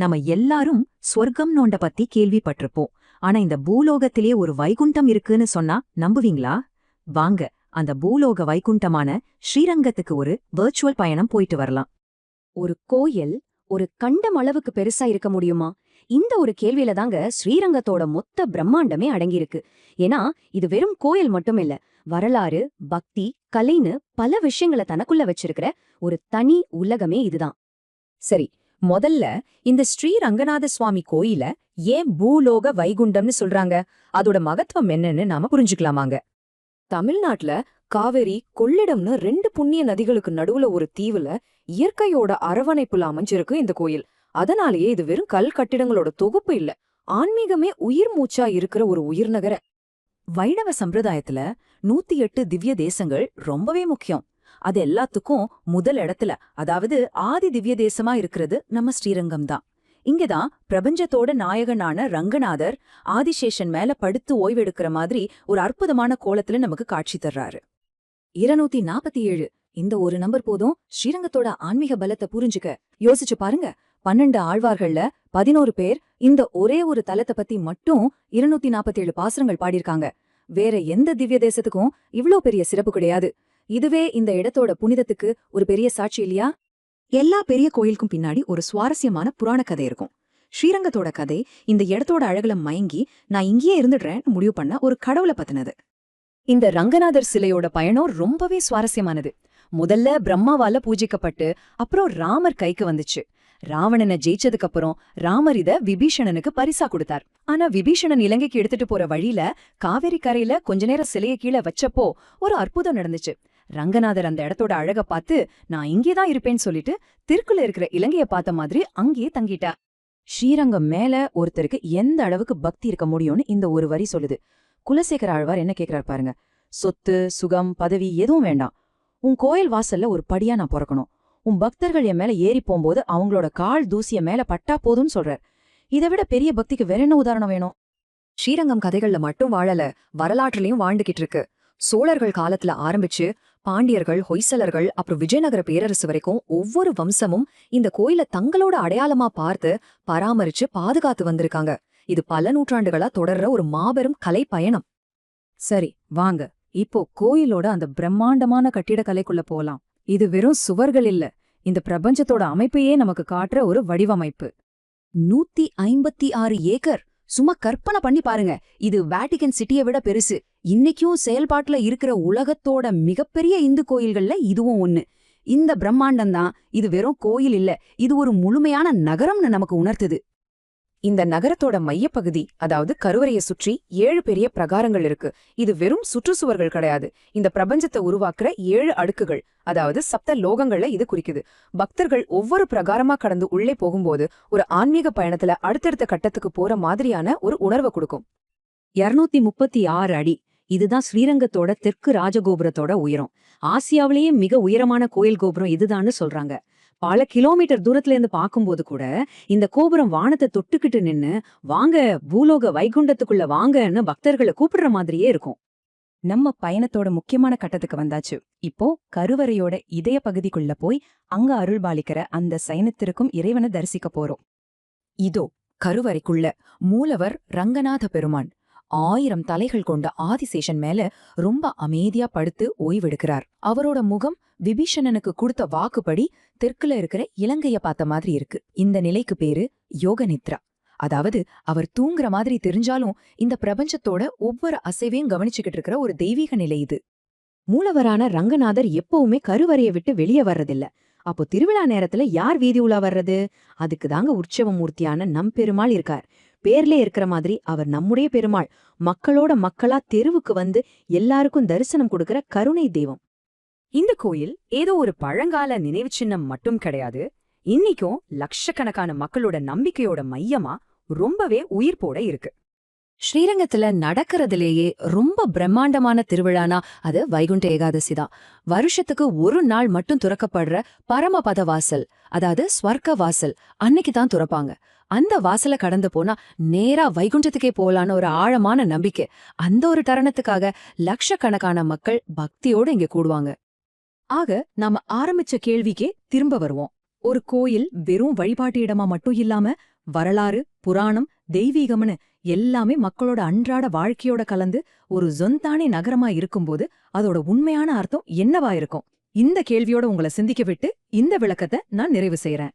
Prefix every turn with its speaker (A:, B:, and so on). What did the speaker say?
A: நம்ம எல்லாரும் ஸ்வர்க்கம் நோண்ட பத்தி கேள்விப்பட்டிருப்போம். ஆனா இந்த பூலோகத்திலே ஒரு வைகுண்டம் இருக்குன்னு சொன்னா நம்புவீங்களா? வாங்க அந்த பூலோக வைகுண்டமான ஸ்ரீரங்கத்துக்கு ஒரு வெர்ச்சுவல் பயணம் போயிட்டு வரலாம்.
B: ஒரு கோயில் ஒரு கண்டம் அளவுக்கு பெருசா இருக்க முடியுமா? இந்த ஒரு கேள்வியில தாங்க ஸ்ரீரங்கத்தோட மொத்த பிரம்மாண்டமே அடங்கியிருக்கு. ஏன்னா இது வெறும் கோயில் மட்டும் இல்ல வரலாறு பக்தி கலைன்னு பல விஷயங்களை தனக்குள்ள வச்சிருக்கிற ஒரு தனி உலகமே இதுதான்.
C: சரி முதல்ல இந்த ஸ்ரீ ரங்கநாத சுவாமி கோயில ஏன் பூலோக வைகுண்டம்னு சொல்றாங்க? அதோட மகத்துவம் என்னன்னு நாம புரிஞ்சுக்கலாமாங்க. தமிழ்நாட்டுல காவேரி கொள்ளிடம்னு ரெண்டு புண்ணிய நதிகளுக்கு நடுவுல ஒரு தீவுல இயற்கையோட அரவணைப்புல அமைஞ்சிருக்கு இந்த கோயில். அதனாலேயே இது வெறும் கல் கட்டிடங்களோட தொகுப்பு இல்ல ஆன்மீகமே உயிர் மூச்சா இருக்கிற ஒரு உயிர் நகர.
A: வைணவ சம்பிரதாயத்துல நூத்தி எட்டு திவ்ய தேசங்கள் ரொம்பவே முக்கியம். அது எல்லாத்துக்கும் முதல் இடத்துல அதாவது ஆதி திவ்ய தேசமா இருக்கிறது நம்ம ஸ்ரீரங்கம் தான் இங்கதான் பிரபஞ்சத்தோட நாயகனான ரங்கநாதர் ஆதிசேஷன் மேல படுத்து ஓய்வெடுக்கிற மாதிரி ஒரு அற்புதமான கோலத்துல நமக்கு காட்சி தர்றாரு. இருநூத்தி நாற்பத்தி ஏழு இந்த ஒரு நம்பர் போதும். ஸ்ரீரங்கத்தோட ஆன்மீக பலத்தை புரிஞ்சுக்க. யோசிச்சு பாருங்க. பன்னெண்டு ஆழ்வார்கள்ல பதினோரு பேர் இந்த ஒரே ஒரு தலத்தை பத்தி மட்டும் இருநூத்தி நாற்பத்தி ஏழு பாசுரங்கள் பாடியிருக்காங்க. வேற எந்த திவ்ய தேசத்துக்கும் இவ்ளோ பெரிய சிறப்பு கிடையாது. இதுவே இந்த இடத்தோட புனிதத்துக்கு ஒரு பெரிய சாட்சி இல்லையா? எல்லா பெரிய கோயிலுக்கும் பின்னாடி ஒரு சுவாரஸ்யமான புராண கதை இருக்கும். ஸ்ரீரங்கத்தோட கதை இந்த இடத்தோட அழகுல மயங்கி நான் இங்கேயே இருந்துடுறேன்னு முடிவு பண்ண ஒரு கடவுளை பத்தினது. இந்த ரங்கநாதர் சிலையோட பயணம் ரொம்பவே சுவாரஸ்யமானது. முதல்ல பிரம்மாவால பூஜிக்கப்பட்டு அப்புறம் ராமர் கைக்கு வந்துச்சு. ராவணனை ஜெயிச்சதுக்கு அப்புறம் ராமர் இத விபீஷணனுக்கு பரிசா கொடுத்தார். ஆனா விபீஷணன் இலங்கைக்கு எடுத்துட்டு போற வழியில காவேரி கரையில கொஞ்ச நேரம் சிலைய கீழே வச்சப்போ ஒரு அற்புதம் நடந்துச்சு. ரங்கநாதர் அந்த இடத்தோட அழக பார்த்து நான் இங்கேதான் இருப்பேன்னு சொல்லிட்டு தெற்குல இருக்கிற இலங்கைய பார்த்த மாதிரி அங்கேயே தங்கிட்டா. ஸ்ரீரங்கம் மேல ஒருத்தருக்கு எந்த அளவுக்கு பக்தி இருக்க முடியும்னு இந்த ஒரு வரி சொல்லுது. குலசேகர ஆழ்வார் என்ன கேக்குறாரு பாருங்க. சொத்து சுகம் பதவி எதுவும் வேண்டாம். உன் கோயில் வாசல்ல ஒரு படியா நான் பிறக்கணும். உன் பக்தர்கள் என் மேல ஏறி போகும்போது அவங்களோட கால் தூசிய மேல பட்டா போதும்னு சொல்றார். இதை விட பெரிய பக்திக்கு வேற என்ன உதாரணம் வேணும்?
C: ஸ்ரீரங்கம் கதைகள்ல மட்டும் வாழல. வரலாற்றுலயும் வாழ்ந்துகிட்டு இருக்கு. சோழர்கள் காலத்துல ஆரம்பிச்சு பாண்டியர்கள் ஹொய்சலர்கள் அப்புறம் விஜயநகர பேரரசு வரைக்கும் ஒவ்வொரு வம்சமும் இந்த கோயில தங்களோட அடையாளமா பார்த்து பராமரிச்சு பாதுகாத்து வந்திருக்காங்க. இது பல நூற்றாண்டுகளா தொடர்ற ஒரு மாபெரும் கலை பயணம்.
A: சரி வாங்க. இப்போ கோயிலோட அந்த பிரம்மாண்டமான கட்டிடக்கலைக்குள்ள போலாம். இது வெறும் சுவர்கள் இல்ல. இந்த பிரபஞ்சத்தோட அமைப்பையே நமக்கு காட்டுற ஒரு வடிவமைப்பு. நூத்தி ஐம்பத்தி ஆறு ஏக்கர். சும்மா கற்பனை பண்ணி பாருங்க. இது வேட்டிகன் சிட்டியை விட பெருசு. இன்னைக்கும் செயல்பாட்டுல இருக்கிற உலகத்தோட மிகப்பெரிய இந்து கோயில்கள்ல இதுவும் ஒண்ணு. இந்த பிரம்மாண்டம் தான். இது வெறும் கோயில் இல்ல. இது ஒரு முழுமையான நகரம்னு நமக்கு உணர்த்துது.
C: இந்த நகரத்தோட மையப்பகுதி அதாவது கருவறைய சுற்றி ஏழு பெரிய பிரகாரங்கள் இருக்கு. இது வெறும் சுற்றுச்சுவர்கள் கிடையாது. இந்த பிரபஞ்சத்தை உருவாக்குற ஏழு அடுக்குகள் அதாவது சப்த லோகங்கள்ல இது குறிக்குது. பக்தர்கள் ஒவ்வொரு பிரகாரமா கடந்து உள்ளே போகும்போது ஒரு ஆன்மீக பயணத்துல அடுத்தடுத்த கட்டத்துக்கு போற மாதிரியான ஒரு உணர்வை கொடுக்கும்.
A: இருநூத்தி முப்பத்தி ஆறு அடி. இதுதான் ஸ்ரீரங்கத்தோட தெற்கு ராஜகோபுரத்தோட உயரம். ஆசியாவிலேயே மிக உயரமான கோயில் கோபுரம் இதுதான்னு சொல்றாங்க. பல கிலோமீட்டர் தூரத்துல இருந்து பார்க்கும்போது கூட இந்த கோபுரம் வானத்தை தொட்டுக்கிட்டு நின்னு வாங்க பூலோக வைகுண்டத்துக்குள்ள வாங்கன்னு பக்தர்களை கூப்பிடுற மாதிரியே இருக்கும். நம்ம பயணத்தோட முக்கியமான கட்டத்துக்கு வந்தாச்சு. இப்போ கருவறையோட இதய பகுதிக்குள்ள போய் அங்க அருள்பாலிக்கிற அந்த சைனத்திற்கும் இறைவனை தரிசிக்க போறோம்.
C: இதோ கருவறைக்குள்ள மூலவர் ரங்கநாத பெருமான். ஆயிரம் தலைகள் கொண்ட ஆதிசேஷன் மேல ரொம்ப அமைதியா படுத்து ஓய்வெடுக்கிறார். அவரோட முகம் விபீஷணனுக்கு கொடுத்த வாக்குப்படி தெற்குல இருக்கிற இலங்கைய பார்த்த மாதிரி இருக்கு. இந்த நிலைக்கு பேரு யோகநித்ரா. அதாவது அவர் தூங்குற மாதிரி தெரிஞ்சாலும் இந்த பிரபஞ்சத்தோட ஒவ்வொரு அசைவையும் கவனிச்சுக்கிட்டு இருக்கிற ஒரு தெய்வீக நிலை இது.
A: மூலவரான ரங்கநாதர் எப்பவுமே கருவறையை விட்டு வெளியே வர்றதில்ல. அப்போ திருவிழா நேரத்துல யார் வீதி உலா வர்றது? அதுக்கு தாங்க உற்சவ மூர்த்தியான நம் பெருமாள் இருக்கார். பேர்லே இருக்கிற மாதிரி அவர் நம்முடைய பெருமாள் மக்களோட மக்களா தெருவுக்கு வந்து எல்லாருக்கும் தரிசனம் கொடுக்கிற கருணை தெய்வம்.
C: இந்த கோயில் ஏதோ ஒரு பழங்கால நினைவு சின்னம் மட்டும் கிடையாது இன்னைக்கும் லட்சக்கணக்கான மக்களோட நம்பிக்கையோட மையமா ரொம்பவே உயிர் போட இருக்கு.
A: ஸ்ரீரங்கத்துல நடக்கிறதுலேயே ரொம்ப பிரம்மாண்டமான திருவிழானா அது வைகுண்ட ஏகாதசி தான். வருஷத்துக்கு ஒரு நாள் மட்டும் துறக்கப்படுற பரமபத வாசல் அதாவது ஸ்வர்க்க வாசல் அன்னைக்கு தான் துறப்பாங்க. அந்த வாசல கடந்து போனா நேரா வைகுண்டத்துக்கே போலான்னு ஒரு ஆழமான நம்பிக்கை. அந்த ஒரு தருணத்துக்காக லட்சக்கணக்கான மக்கள் பக்தியோட இங்க கூடுவாங்க. ஆக நாம ஆரம்பிச்ச கேள்விக்கே திரும்ப வருவோம்.
C: ஒரு கோயில் வெறும் வழிபாட்டு இடமா மட்டும் இல்லாம வரலாறு புராணம் தெய்வீகம்னு எல்லாமே மக்களோட அன்றாட வாழ்க்கையோட கலந்து ஒரு சொந்தானே நகரமா இருக்கும்போது அதோட உண்மையான அர்த்தம் என்னவா இருக்கும்? இந்த கேள்வியோட உங்களை சிந்திக்க விட்டு இந்த விளக்கத்தை நான் நிறைவு செய்றேன்.